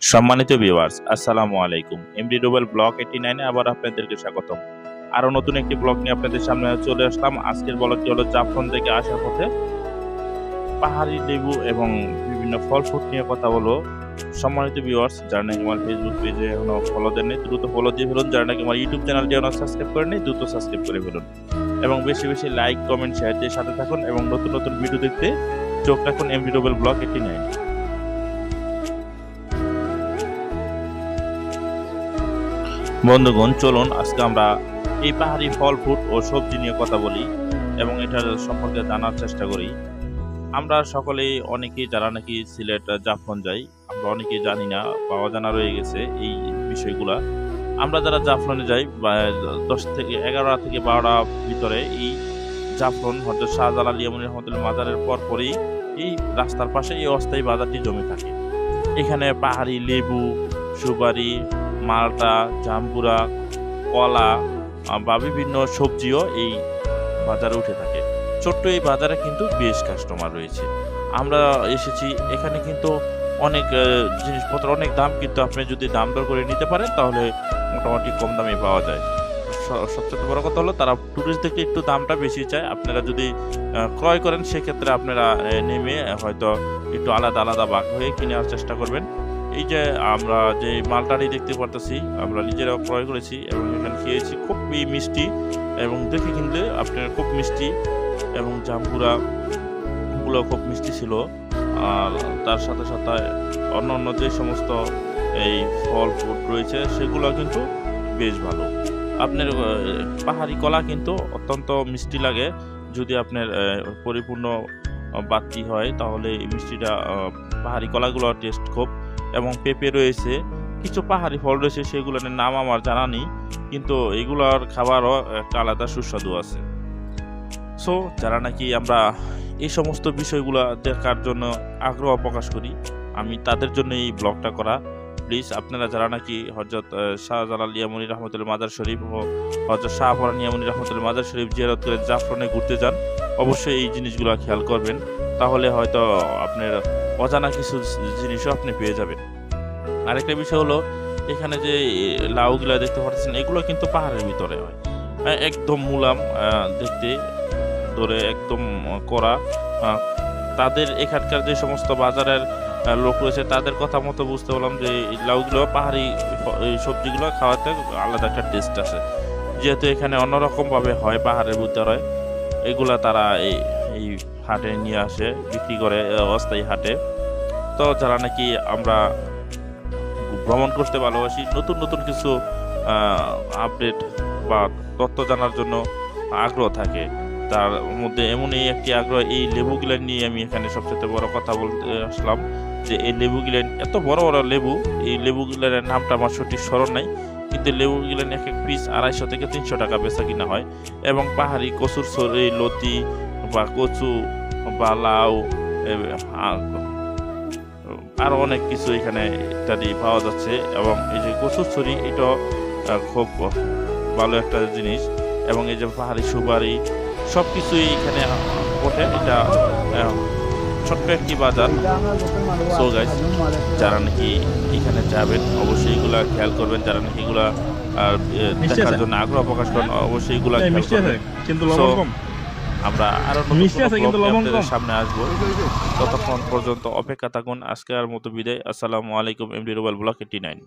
সম্মানিত ভিউয়ার্স আসসালামু আলাইকুম। এমডি রুবেল ব্লক এইটি নাইনে আবার আপনাদেরকে স্বাগতম। আরও নতুন একটি ব্লগ নিয়ে আপনাদের সামনে চলে আসলাম। আজকের ব্লগটি হলো জাফলন থেকে আসার পথে পাহাড়ি লেবু এবং বিভিন্ন ফল ফ্রুট নিয়ে কথা বলো সম্মানিত ভিউয়ার্স যারা নাকি আমার ফেসবুক পেজে এখনও ফলো দেননি, দ্রুত ফলো দিয়ে ফেলুন। যারা নাকি আমার ইউটিউব চ্যানেলটি এখনও সাবস্ক্রাইব করেনি দ্রুত সাবস্ক্রাইব করে ফেলুন। এবং বেশি বেশি লাইক কমেন্ট শেয়ার দিয়ে সাথে থাকুন এবং নতুন নতুন ভিডিও দেখতে চোখ রাখুন MD Rubel blog eighty nine বন্ধুগণ, চলুন আজকে আমরা এই পাহাড়ি ফল, ফ্রুট ও সবজি নিয়ে কথা বলি এবং এটার সম্পর্কে জানার চেষ্টা করি। আমরা সকলেই অনেকেই যারা নাকি সিলেট জাফলন যাই, আমরা অনেকেই জানি না বা অজানা রয়ে গেছে এই বিষয়গুলা। আমরা যারা জাফলনে যাই দশ থেকে এগারোটা থেকে বারোটা ভিতরে এই জাফলন হজরত শাহজালাল ইয়ামুন রহমতুল্লাহ মাজারের পরপরই এই রাস্তার পাশে এই অস্থায়ী বাজারটি জমে থাকে। এখানে পাহাড়ি লেবু, সুপারি মালটা জাম্বুরা কলা বা বিভিন্ন সবজিও এই বাজারে উঠে থাকে। ছোট্ট এই বাজারে কিন্তু বেশ কাস্টমার রয়েছে। আমরা এসেছি, এখানে কিন্তু অনেক জিনিসপত্র, অনেক দাম, কিন্তু আপনি যদি দাম দর করে নিতে পারেন, তাহলে মোটামুটি কম দামে পাওয়া যায়। সবচেয়ে বড় কথা হলো, তারা টুরিস্টদেরকে একটু দামটা বেশি চায়। আপনারা যদি ক্রয় করেন, সেক্ষেত্রে আপনারা নেমে হয়তো একটু আলাদা আলাদা ভাগ হয়ে কিনে চেষ্টা করবেন। এই যে আমরা যে মালটারি দেখতে পারতেছি, আমরা নিজেরাও ক্রয় করেছি এবং এখানে খেয়েছি খুবই মিষ্টি এবং দেখে কিনলে আপনার খুব মিষ্টি এবং জাম্বুরা গুলো খুব মিষ্টি ছিল। আর তার সাথে সাথে অন্য অন্য যে সমস্ত এই ফল ফ্রুট রয়েছে, সেগুলো কিন্তু বেশ ভালো। আপনার পাহাড়ি কলা কিন্তু অত্যন্ত মিষ্টি লাগে। যদি আপনার পরিপূর্ণ বাতি হয়, তাহলে এই মিষ্টিটা পাহাড়ি কলাগুলোর টেস্ট খুব এবং পেঁপে রয়েছে, কিছু পাহাড়ি ফল রয়েছে, সেগুলোর নাম আমার জানা নেই, কিন্তু এগুলোর খাবারও একটা আলাদা সুস্বাদু আছে। সো যারা নাকি আমরা এই সমস্ত বিষয়গুলো দেখার জন্য আগ্রহ প্রকাশ করি, আমি তাদের জন্য এই ব্লগটা করা। প্লিজ আপনারা যারা নাকি হজরত শাহজালাল ইয়ামুনি রহমতুল্লাহ মাজার শরীফ ও হজরত শাহফরান ইয়ামুনি রহমতুল্লাহ মাজার শরীফ জিয়ারত করে জাফরনে ঘুরতে যান, অবশ্যই এই জিনিসগুলো খেয়াল করবেন। তাহলে হয়তো আপনার অজানা কিছু জিনিসও আপনি পেয়ে যাবেন। আরেকটা বিষয় হলো, এখানে যে লাউগুলা দেখতে পাচ্ছেন এগুলো কিন্তু পাহাড়ের ভিতরে হয়। একদম মুলাম দেখতে ধরে একদম করা তাদের এখানকার যে সমস্ত বাজারের লোক রয়েছে, তাদের কথা মতো বুঝতে পারলাম যে লাউগুলো পাহাড়ি সবজিগুলো খাওয়াতে আলাদা একটা টেস্ট আছে। যেহেতু এখানে অন্যরকমভাবে হয় পাহাড়ের ভিতরে, এগুলা তারা এই এই হাটে নিয়ে আসে, বিক্রি করে অস্থায়ী হাটে। তো যারা নাকি আমরা ভ্রমণ করতে ভালোবাসি, নতুন নতুন কিছু আপডেট বা তথ্য জানার জন্য আগ্রহ থাকে, তার মধ্যে এমনই একটি আগ্রহ, এই লেবু নিয়ে আমি এখানে সবচেয়ে বড় কথা বলতে আসলাম, যে এই লেবু এত বড় বড় লেবু, এই লেবু নামটা আমার সঠিক স্মরণ নাই, কিন্তু লেবু এক এক পিস আড়াইশো থেকে তিনশো টাকা বেচা কিনা হয়, এবং পাহাড়ি কচুর লতি বা কচু বা লাউ এ, আরও অনেক কিছু এখানে ইত্যাদি পাওয়া যাচ্ছে এবং এই যে কচুর ছড়ি এটাও খুব ভালো একটা জিনিস এবং এই যে পাহাড়ি সুপারি সব কিছুই এখানে ওঠে এটা ছোট্ট একটি বাজার। So guys, যারা নাকি এখানে যাবেন অবশ্যই এগুলা খেয়াল করবেন। যারা নাকি এগুলা আর দেখার জন্য আগ্রহ প্রকাশ করেন অবশ্যই এগুলা খেয়াল করবেন। কিন্তু আমরা আরও সামনে আসব। ততক্ষণ পর্যন্ত অপেক্ষা থাকুন। আজকের মতো বিদায়। আসসালামু আলাইকুম MD Rubel blog eighty nine.